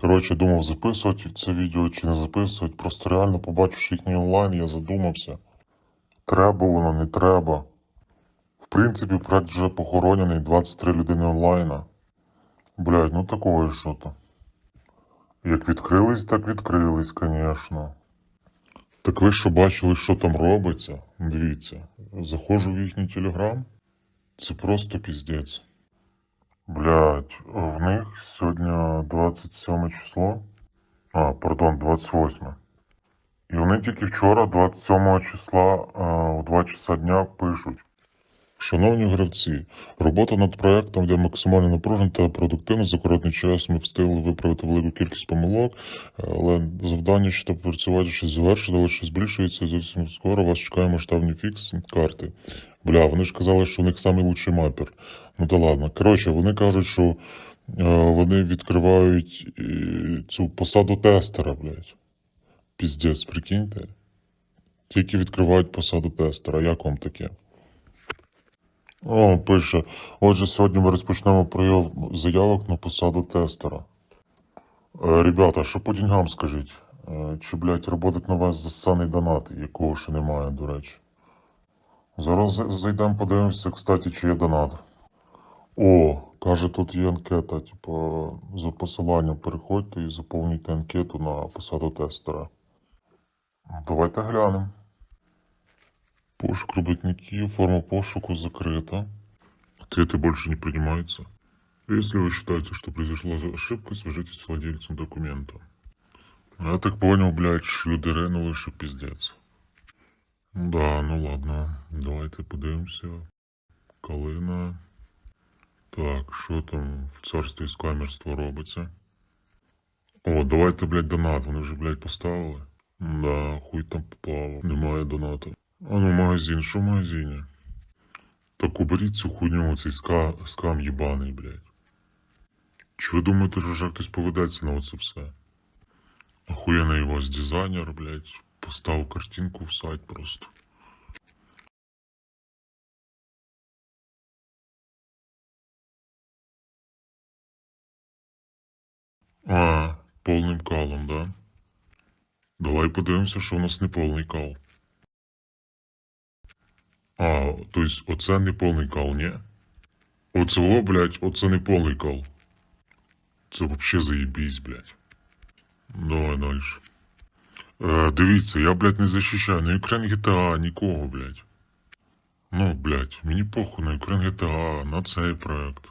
Коротше, думав записувати це відео чи не записувати. Просто реально побачивши їхній онлайн, я задумався. Треба воно, не треба. В принципі, проект вже похоронений, 23 людини онлайна. Блядь, ну такое що то. Як відкрились, так відкрились, звісно. Так ви що бачили, що там робиться? Дивіться, заходжу в їхній телеграм. Це просто піздець. Блять, в них сьогодні 27 число. А, пардон, 28. І вони тільки вчора, 27 числа, е, о 2 часа дня пишуть. Шановні гравці, робота над проектом, де максимально напружена та продуктивно за короткий час ми встигли виправити велику кількість помилок, але завдання, щоб працювати ще завершити, лише збільшується зовсім скоро вас чекає масштабний фікс карти. Бля, вони ж казали, що у них лучший мапер. Ну та ладно. Коротше, вони кажуть, що е, вони відкривають е, цю посаду тестера, блядь. Піздець, прикиньте. Тільки відкривають посаду тестера. Як вам таке? О, пише. Отже, сьогодні ми розпочнемо прийом заявок на посаду тестера. Е, ребята, що по деньгам скажіть? Е, чи, блядь, роботить на вас засаний донат, якого ще немає, до речі. Зараз зайдемо, подивимося, кстати, чи є донат. О, каже, тут є анкета. Типу, за посиланням переходьте і заповнюйте анкету на посаду тестера. Давайте глянемо. Пошук робітників, форма пошуку закрыта. Ответы больше не принимаются. Если вы считаете, что произошла ошибка, свяжитесь с владельцем документа. Я так понял, блядь, що люди ринули, що піздець. Да, ну ладно. Давайте подивимося. Калина. Так, що там в царстві скамерства робиться? О, давайте, блядь, донат. Вони вже, блядь, поставили. Да, хуй там попало. Немає донату. А ну, магазин, що в магазині? Так уберіть цю хуйню, цей ска, скам єбаний, блядь. Чи ви думаєте, що вже хтось поведеться на оце все? Охуєнний у вас дизайнер, блядь. Поставив картинку в сайт просто. А, повним калом, да? Давай подивимося, що у нас не повний кал. А, то есть оце не повний кал, ні? Оце, блядь, оце не повний кал. Це вообще заєбісь, блядь. Давай дальше. Е, дивіться, я, блядь, не захищаю ні Ukraine GTA, нікого, блядь. Ну, блядь, мені похуй на Ukraine GTA, на цей проект.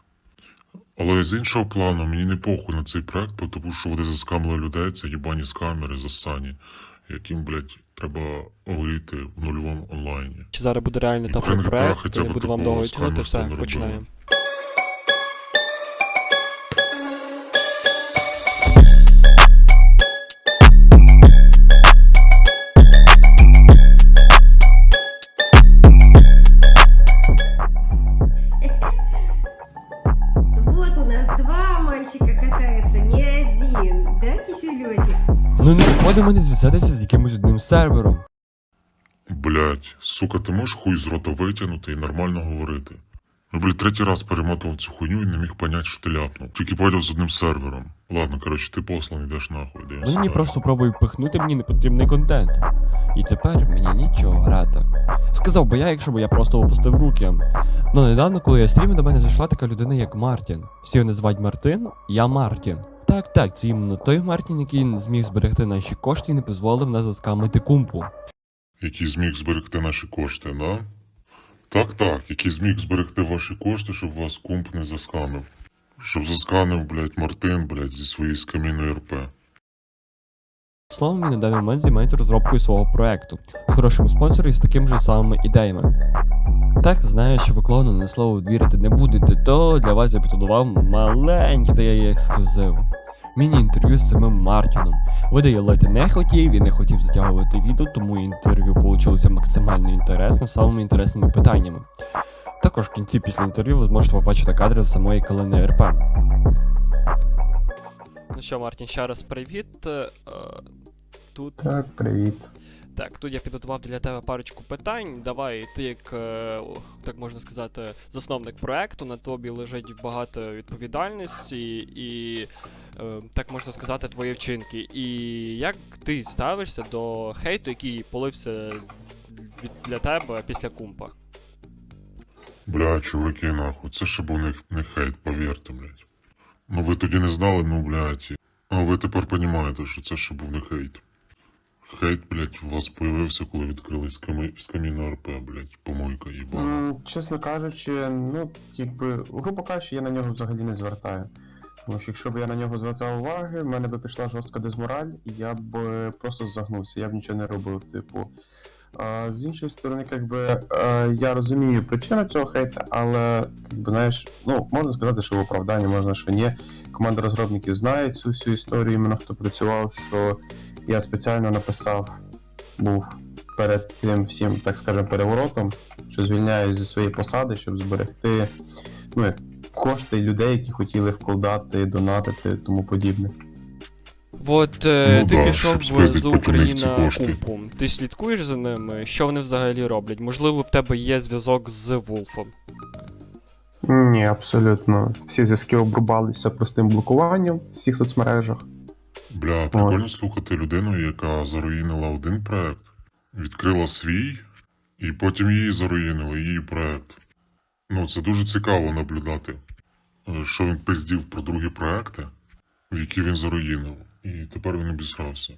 Але з іншого плану, мені не похуй на цей проект, тому що вони заскамили людей, це їбані скамери засані, яким, блядь, треба горіти в нульовому онлайні. Чи зараз буде реальний топовий проект, я не буду вам довго тягнути, все, починаємо. Киселетик? Ну не виходить мене зв'язатися з якимось одним сервером. Блять, сука, ти можеш хуй з рота витягнути і нормально говорити. Я, блядь, третій раз перемотував цю хуйню і не міг понять, що ти ляпнув. Тільки поняв з одним сервером. Ладно, коротше, ти посланий йдеш нахуй. дивимося Вони мені просто пробують пихнути мені непотрібний контент. І тепер мені нічого грати. Сказав би я, якщо б я просто опустив руки. Ну недавно, коли я стрімив, до мене зайшла така людина, як Мартін. Всі його називають Мартин, я Мартін. Так, так, це іменно той Мартін, який зміг зберегти наші кошти і не дозволив нас заскамити кумпу. Який зміг зберегти наші кошти, на? Так, так, який зміг зберегти ваші кошти, щоб вас кумп не засканив. Щоб засканив, блядь, Мартин, блядь, зі своєї скамінної РП. Словом, він на даний момент займається розробкою свого проекту з хорошим спонсором і з такими ж самими ідеями. Так, знаю, що ви клоуну на слово вірити не будете, то для вас я підготував маленький ексклюзив. Міні-інтерв'ю з самим Мартіном. Видає ледь не хотів і не хотів затягувати відео, тому інтерв'ю вийшло максимально інтересно, самими інтересними питаннями. Також в кінці після інтерв'ю ви зможете побачити кадри з самої калини РП. Ну що, Мартін, ще раз привіт. Е, Тут Так, привіт. Так, тут я підготував для тебе парочку питань. Давай, ти як, е, так можна сказати, засновник проекту, на тобі лежить багато відповідальності і, е, так можна сказати, твої вчинки. І як ти ставишся до хейту, який полився для тебе після кумпа? Бля, чуваки, нахуй, це ще був не, не хейт, повірте, блядь. Ну ви тоді не знали, ну, блядь. А ви тепер розумієте, що це ще був не хейт. Хейт, блядь, у вас появився, коли відкрили з, камі... каміна РП, блядь, помойка їбана. М, Чесно кажучи, ну, якби, грубо кажучи, я на нього взагалі не звертаю. Тому що якщо б я на нього звертав уваги, в мене би пішла жорстка дезмораль, і я б е, просто загнувся, я б нічого не робив, типу. А, з іншої сторони, якби е, я розумію причину цього хейта, але якби, знаєш, ну можна сказати, що в оправданні, можна, що ні. Команда розробників знає цю всю історію, іменно хто працював, що я спеціально написав, був перед тим всім, так скажемо, переворотом, що звільняюсь зі своєї посади, щоб зберегти ну, кошти людей, які хотіли вкладати, донатити тому подібне. От е, Ну ти да, пішов з Україна кошти. Ти слідкуєш за ними? Що вони взагалі роблять? Можливо, в тебе є зв'язок з Вулфом. Ні, абсолютно. Всі зв'язки обрубалися простим блокуванням в всіх соцмережах. Бля, прикольно слухати людину, яка заруїнила один проект, відкрила свій, і потім її заруїнили, її проект. Ну, це дуже цікаво наблюдати, е, що він пиздів про другі проекти, які він заруїнив, і тепер він обісрався.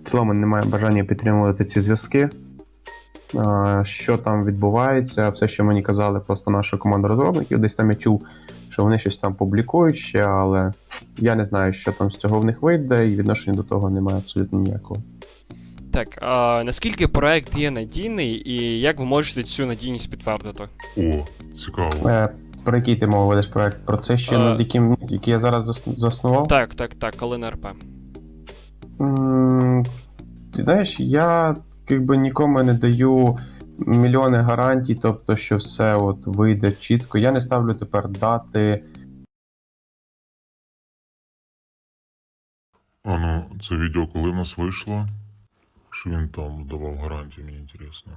В цілому немає бажання підтримувати ці зв'язки. Що там відбувається, все, що мені казали, просто наша команда розробників, десь там я чув, що вони щось там публікують ще, але я не знаю, що там з цього в них вийде, і відношення до того немає абсолютно ніякого. Так, а наскільки проект є надійний, і як ви можете цю надійність підтвердити? О, цікаво. Е, про який ти мова ведеш проект? Про це ще Е. над яким який я зараз заснував? Так, так, так, коли на РП. М, Ти знаєш, я якби нікому не даю мільйони гарантій, тобто, що все от вийде чітко. Я не ставлю тепер дати. Ану, це відео коли в нас вийшло? Що він там давав гарантії, мені інтересно.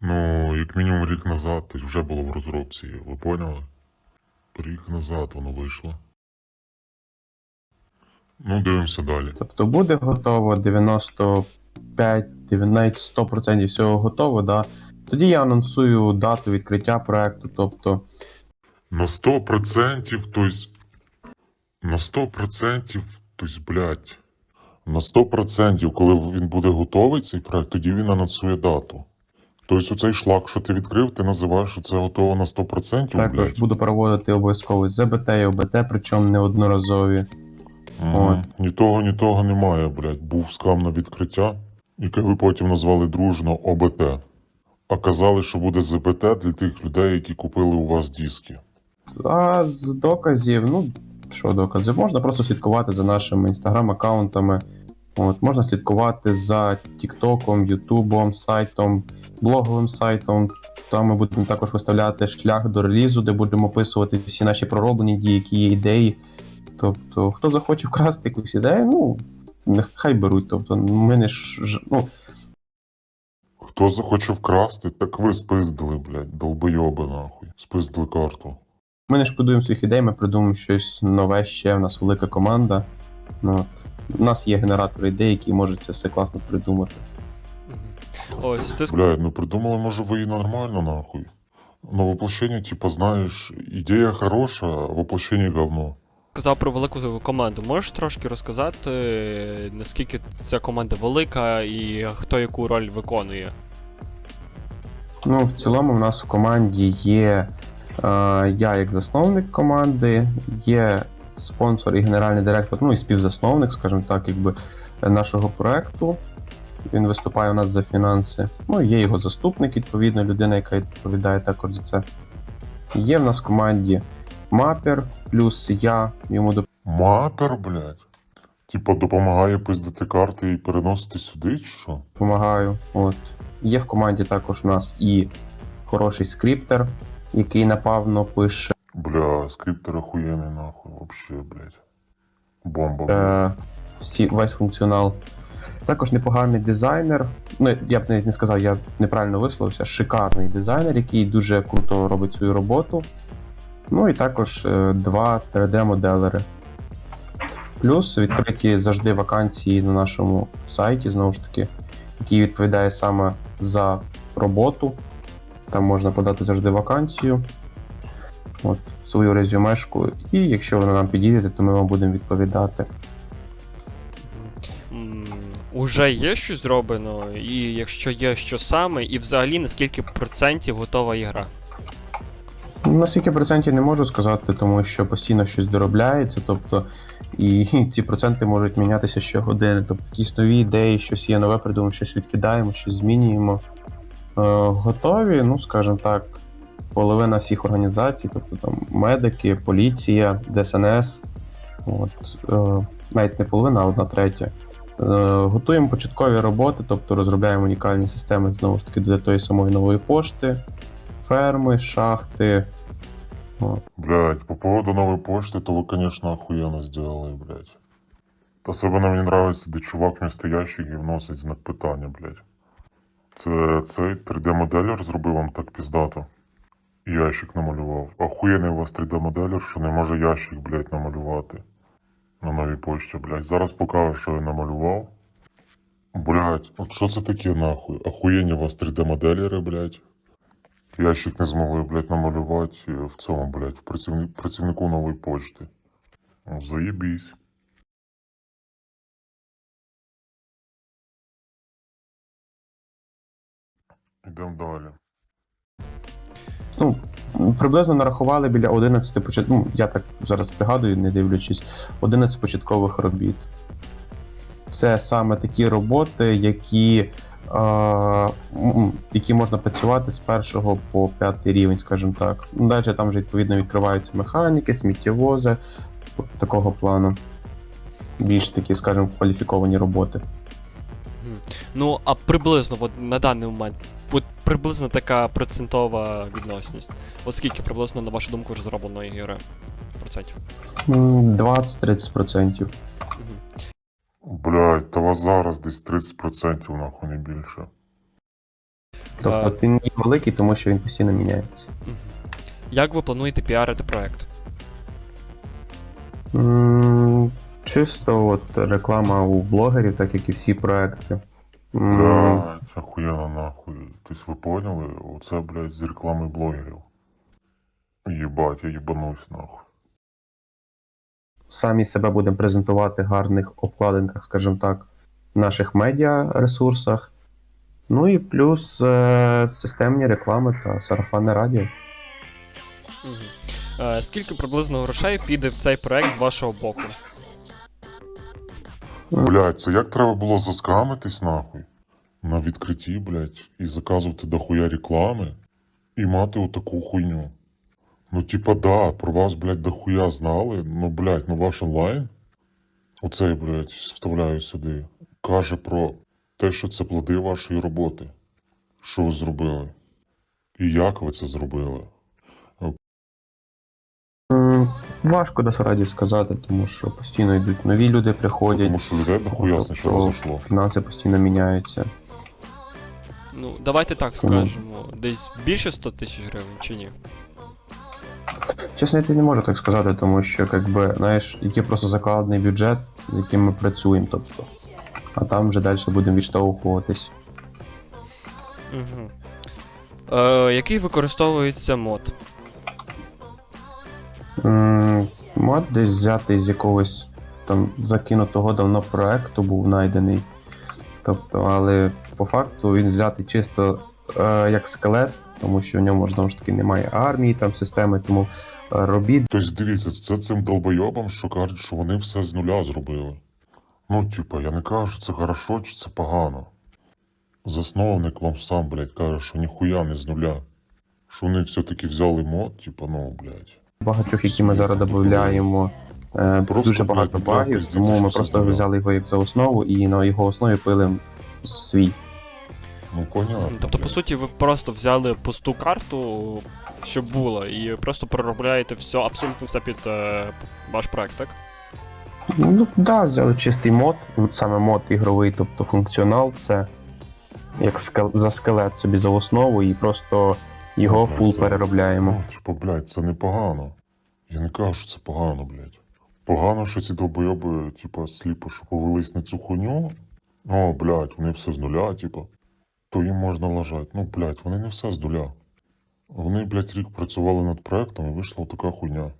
Ну, як мінімум рік назад, то вже було в розробці, ви поняли? Рік назад воно вийшло. Ну, дивимося далі. Тобто буде готово 90 5-19 100% всього готово. Да? Тоді я анонсую дату відкриття проекту. Тобто на 100% хтось. На 100% хтось, блядь. На 100%, коли він буде готовий цей проект, тоді він анонсує дату. Тобто оцей шлак, що ти відкрив, ти називаєш, що це готово на 100%. Також блядь. буду проводити обов'язково ЗБТ і ОБТ, причому неодноразові. От. Ні того, ні того немає, блядь. Був скам на відкриття, яке ви потім назвали дружно ОБТ. А казали, що буде ЗБТ для тих людей, які купили у вас диски. А з доказів, ну що докази? Можна просто слідкувати за нашими інстаграм-аккаунтами. От, можна слідкувати за Тіктоком, Ютубом, сайтом, блоговим сайтом. Там ми будемо також виставляти шлях до релізу, де будемо описувати всі наші пророблені дії, які є ідеї. Тобто, хто захоче вкрасти якусь ідею, ну нехай беруть. Тобто, ми не ж ну, Хто захоче вкрасти, так ви спиздили, блядь, долбойоби нахуй. Спиздили карту. Ми не шкодуємо своїх ідей, ми придумаємо щось нове ще. У нас велика команда. Ну, от. У нас є генератор ідей, які можуть це все класно придумати. Ось, ти Блядь, ну придумали, може, ви і нормально, нахуй. Но воплощение, типа, знаєш, ідея хороша, а воплощение говно. Сказав про велику команду. Можеш трошки розказати, наскільки ця команда велика і хто яку роль виконує? Ну, в цілому, в нас в команді є е, я як засновник команди, є спонсор і генеральний директор, ну і співзасновник, скажімо так, якби нашого проекту. Він виступає у нас за фінанси. Ну, є його заступник, відповідно, людина, яка відповідає також за це. Є в нас в команді мапер, плюс я йому Мапер, блядь. Типа допомагає пиздити карти і переносити сюди, чи що? допомагаю. От. Є в команді також у нас і хороший скриптер, який напевно пише. Бля, скриптер охуєнний нахуй, вообще, блядь. Бомба. е, всі, весь функціонал. Також непоганий дизайнер. Ну, я б навіть не сказав, я неправильно висловився. Шикарний дизайнер, який дуже круто робить свою роботу. Ну і також е, два 3D-моделери. Плюс відкриті завжди вакансії на нашому сайті, знову ж таки, який відповідає саме за роботу. Там можна подати завжди вакансію. От, свою резюмешку. І якщо вона нам підійде, то ми вам будемо відповідати. Уже є щось зроблено, і якщо є, що саме, і взагалі наскільки процентів готова ігра? На скільки процентів не можу сказати, тому що постійно щось доробляється, тобто і ці проценти можуть мінятися щогодини. Тобто якісь нові ідеї, щось є нове, придумаємо, щось відкидаємо, щось змінюємо. Е, готові, ну скажімо так, половина всіх організацій, тобто там медики, поліція, ДСНС. От, е, навіть не половина, а одна третя. Е, готуємо початкові роботи, тобто розробляємо унікальні системи знову ж таки для тої самої нової пошти, ферми, шахти. От. Блять, по поводу новой почты, то вы, конечно, охуенно сделали, блять. Особенно мені нравится, де чувак вместо ящиків вносить знак питання, блять. Це цей 3D-моделер зробив вам так піздато. Ящик намалював. Охуєнний у вас 3D-моделер, що не може ящик, блять, намалювати. На новій почті, блять. Зараз покажу, що я намалював. Блять, от що це таке нахуй? Охуєнні у вас 3D-моделери, блять. Ящик не змогли, блядь, намалювати е, в цьому, блядь, в працівни... працівнику нової почти. Ну, Заєбісь. Ідемо далі. Ну, приблизно нарахували біля 11 почат... ну, я так зараз пригадую, не дивлячись, 11 початкових робіт. Це саме такі роботи, які, які можна працювати з першого по п'ятий рівень, скажімо так. Ну, Далі там вже відповідно відкриваються механіки, сміттєвози такого плану. Більш такі, скажімо, кваліфіковані роботи. Ну, а приблизно, от на даний момент, от приблизно така процентова відносність. От скільки приблизно, на вашу думку, вже зроблено ігри? Процентів. 20-30%. Мгм. Блядь, та вас зараз десь 30% нахуй не більше. Тобто це не великий, тому що він постійно міняється. Мгм. Як ви плануєте піарити проект? М, Чисто от реклама у блогерів, так як і всі проекти. М, Блядь, охуєнно нахуй. Тобто ви поняли? Оце, блядь, з реклами блогерів. Єбать, я їбанусь нахуй. Самі себе будемо презентувати в гарних обкладинках, скажімо так, в наших медіа ресурсах. Ну і плюс е, системні реклами та сарафанне радіо. Е, скільки приблизно грошей піде в цей проект з вашого боку? Блядь, це як треба було заскамитись нахуй на відкритті, блядь, і заказувати дохуя реклами і мати отаку хуйню. Ну, типа, да, про вас, блядь, дохуя знали, ну, блядь, ну ваш онлайн, оцей, блядь, вставляю сюди, каже про те, що це плоди вашої роботи. Що ви зробили? І як ви це зробили? М, Важко насправді сказати, тому що постійно йдуть нові люди, приходять. Тому що людей дохуя тобто спочатку зайшло. Фінанси постійно міняються. Ну, давайте так Тому- скажемо. Десь більше 100 тисяч гривень чи ні? Чесно, я не можу так сказати, тому що, якби, знаєш, є просто закладений бюджет, з яким ми працюємо, тобто. А там вже далі будемо відштовхуватись. Угу. Е, який використовується мод? М, Мод десь взятий з якогось там закинутого давно проекту був знайдений. Тобто, але по факту він взятий чисто е, як скелет, тому що в ньому знову ж таки немає армії, там системи, тому е, робіт Тобто, дивіться, це цим долбойобам, що кажуть, що вони все з нуля зробили. Ну, типа, я не кажу, що це хорошо чи це погано. Засновник вам сам, блядь, каже, що ніхуя не з нуля. Що вони все-таки взяли мод, типа, ну, блядь. багатьох, які ми зараз додаємо. Е, Просто, дуже багато треба багів, тому ми просто взяли його як за основу і на його основі пили свій. Ну, понятно. Тобто, по суті, ви просто взяли пусту карту, щоб було, і просто переробляєте все, абсолютно все під е, ваш проект, так? Ну, да, взяли чистий мод, от саме мод ігровий, тобто функціонал, це як скел- за скелет собі за основу, і просто його Ага, фул це- переробляємо. Ну, типа, блядь, це непогано. Я не кажу, що це погано, блядь. Погано, що ці долбойоби, типа, сліпо, що повелись на цю хуйню. О, блядь, вони все з нуля, типа. То їм можна лажати. Ну, блядь, вони не все з нуля. Вони, блядь, рік працювали над проектом і вийшла така хуйня.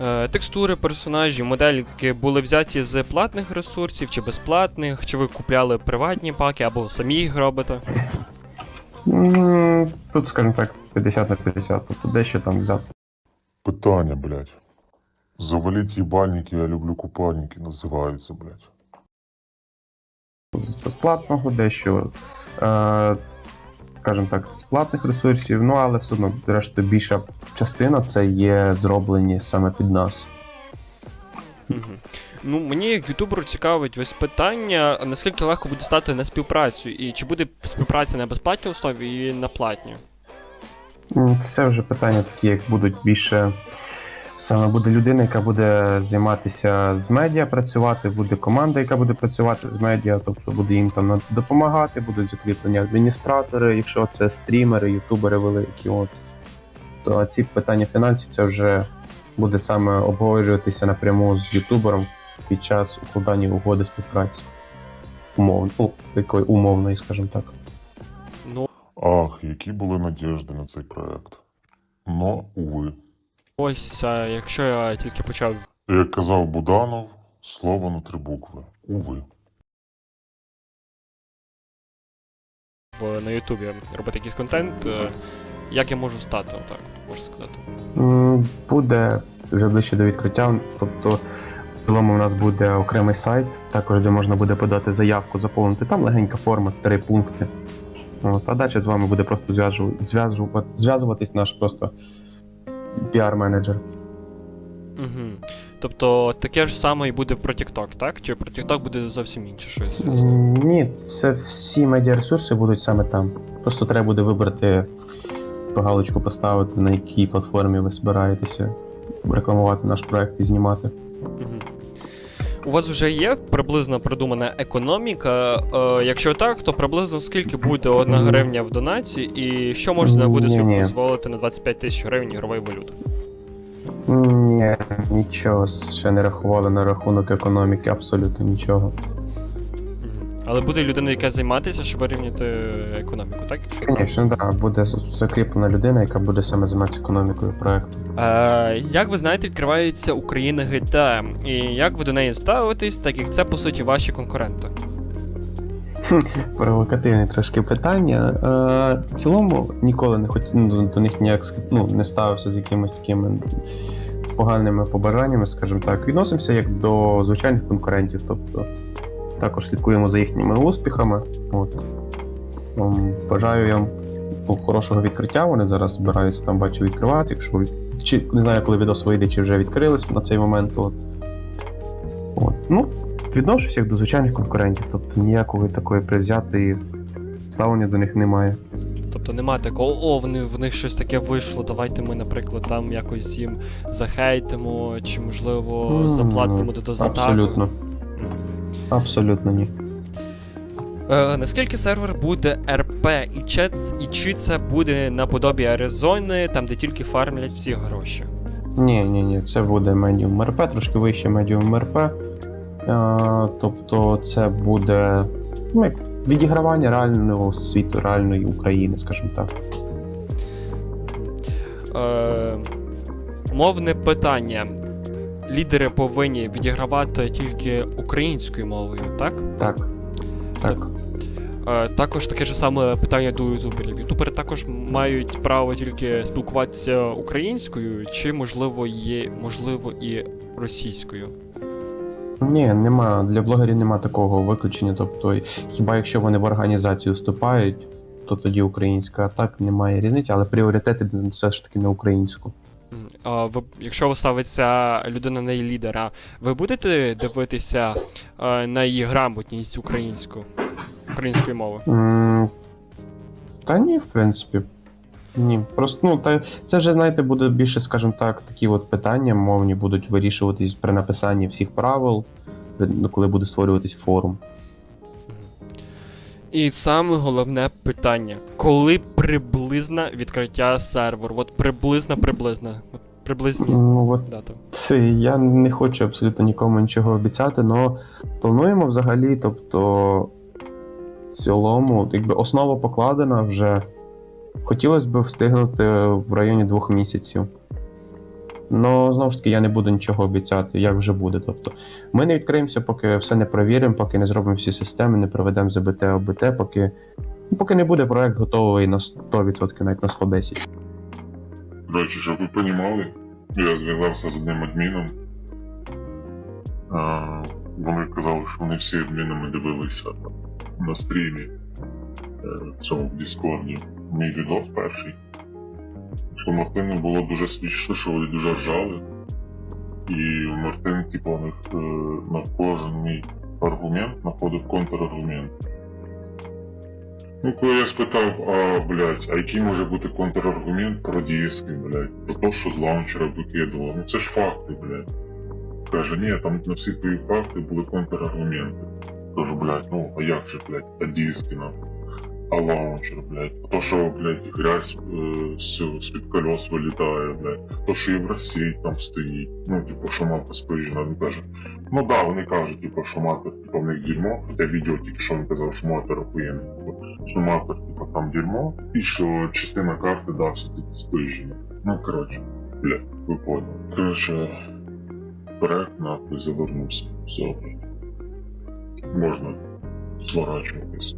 Е, Текстури, персонажі, модельки були взяті з платних ресурсів чи безплатних, чи ви купляли приватні паки або самі їх робите? Тут, скажімо так, 50 на 50, тобто дещо там взяти Питання, блядь. Заваліть їбальники, я люблю купальники, називається, блядь. з безплатного, дещо, е, скажімо так, з платних ресурсів, ну але все одно, зрештою, більша частина це є зроблені саме під нас. Ну, мені як ютуберу цікавить ось питання, наскільки легко буде стати на співпрацю, і чи буде співпраця на безплатній основі і на платній? Це вже питання такі, як будуть більше. Саме буде людина, яка буде займатися з медіа, працювати, буде команда, яка буде працювати з медіа, тобто буде їм там допомагати, будуть закріплені адміністратори, якщо це стрімери, ютубери великі. От. То ці питання фінансів це вже буде саме обговорюватися напряму з ютубером під час укладання угоди співпраці. Умовно, ну, такої умовної, скажімо так. Ну, Ах, які були надіжди на цей проект. Но, уви. Ось, а якщо я тільки почав Як казав Буданов, слово на три букви. Уви. в, на Ютубі робити якийсь контент, е, як я можу стати, отак, можна сказати. Буде вже ближче до відкриття. Тобто, в цілому у нас буде окремий сайт, також де можна буде подати заявку, заповнити. Там легенька форма, три пункти. От, а далі з вами буде просто зв'язуватись наш просто піар-менеджер. Угу. Тобто таке ж саме і буде про TikTok, так? Чи про TikTok буде зовсім інше щось? Ні, це всі медіаресурси будуть саме там. Просто треба буде вибрати галочку поставити, на якій платформі ви збираєтеся рекламувати наш проект і знімати. Мгм. У вас вже є приблизно продумана економіка. Е, якщо так, то приблизно скільки буде одна гривня в донаті, і що можна буде собі дозволити на 25 тисяч гривень ігрової валюти? Ні, нічого ще не рахували на рахунок економіки, абсолютно нічого. Але буде людина, яка займатися, щоб вирівняти економіку, так? Звісно, так, буде закріплена людина, яка буде саме займатися економікою проекту. Е, як ви знаєте, відкривається Україна GTA. І як ви до неї ставитесь, так як це по суті ваші конкуренти? Провокативне трошки питання. Е, в цілому ніколи не хотів ну, до них ніяк ну, не ставився з якимись такими поганими побажаннями, скажімо так. Відносимося як до звичайних конкурентів, тобто також слідкуємо за їхніми успіхами. От. Ем, Бажаю їм ну, хорошого відкриття. Вони зараз збираються там, бачу, відкривати. Якщо чи не знаю, коли відос вийде, чи вже відкрились на цей момент. От. От. Ну, відношуся як до звичайних конкурентів, тобто ніякої такої привзятої ставлення до них немає. Тобто нема такого, о, вони, в них щось таке вийшло, давайте ми, наприклад, там якось їм захейтимо, чи можливо заплатимо до дозатаку. Абсолютно. Абсолютно ні. Е, наскільки сервер буде РП, і, чи, і чи це буде наподобі Аризони, там де тільки фармлять всі гроші? Ні, ні, ні, це буде медіум РП, трошки вище медіум РП. Тобто це буде ну, відігравання реального світу, реальної України, скажімо так. Е, мовне питання. Лідери повинні відігравати тільки українською мовою, так? Так. Так. Е, також таке ж саме питання до ютуберів. Ютубери також мають право тільки спілкуватися українською, чи можливо є можливо і російською. Ні, нема. Для блогерів нема такого виключення. Тобто, хіба якщо вони в організацію вступають, то тоді українська, а так немає різниці, але пріоритети все ж таки на українську. А ви, якщо ви ставиться людина на її лідера, ви будете дивитися е, на її грамотність українську, української мови? М, Та ні, в принципі. Ні, просто ну та це вже знаєте буде більше, скажімо так, такі от питання мовні будуть вирішуватись при написанні всіх правил, при- ну, коли буде створюватись форум. І саме головне питання: коли приблизно відкриття серверу? От приблизно, приблизно. От приблизні Ну от дата. це я не хочу абсолютно нікому нічого обіцяти, але плануємо взагалі, тобто цілому, якби основа покладена вже. Хотілося б встигнути в районі двох місяців. Ну, знову ж таки, я не буду нічого обіцяти, як вже буде. Тобто, ми не відкриємося, поки все не провіримо, поки не зробимо всі системи, не проведемо ЗБТ, ОБТ, поки, поки не буде проект готовий на 100%, навіть на 110%. До речі, щоб ви понімали, я зв'язався з одним адміном. А, вони казали, що вони всі адмінами дивилися на стрімі е, в цьому в Діскорді. Мій відос перший. Що Мартину було дуже смішно, що вони дуже ржали. І Мартин, типу, на, е, на кожен мій аргумент знаходив контраргумент. Ну, коли я спитав, а, блядь, а який може бути контраргумент про диски, блядь, про те, що з лаунчера викидував. Ну це ж факти, блядь. Каже, ні, там на всі твої факти були контраргументи. Кажу, блядь, ну а як же, блядь, а диски нам? А лаунчер, блядь. А то, що, блядь, грязь з, з-під колес вилітає, блядь. То, що Євросеть там стоїть. Ну, типу, що мапа сприжена, він каже. Ну да, вони кажуть, типу, що мапа, типу, в них дерьмо. Хоча відео тільки що він казав, що мапа охуєнний. Типу, що мапа, типу, там дерьмо. І що частина карти, да, все-таки сприжена. Ну, коротше, блядь, ви поняли. Коротше, проект нахуй завернувся. Все. Можна сворачуватись.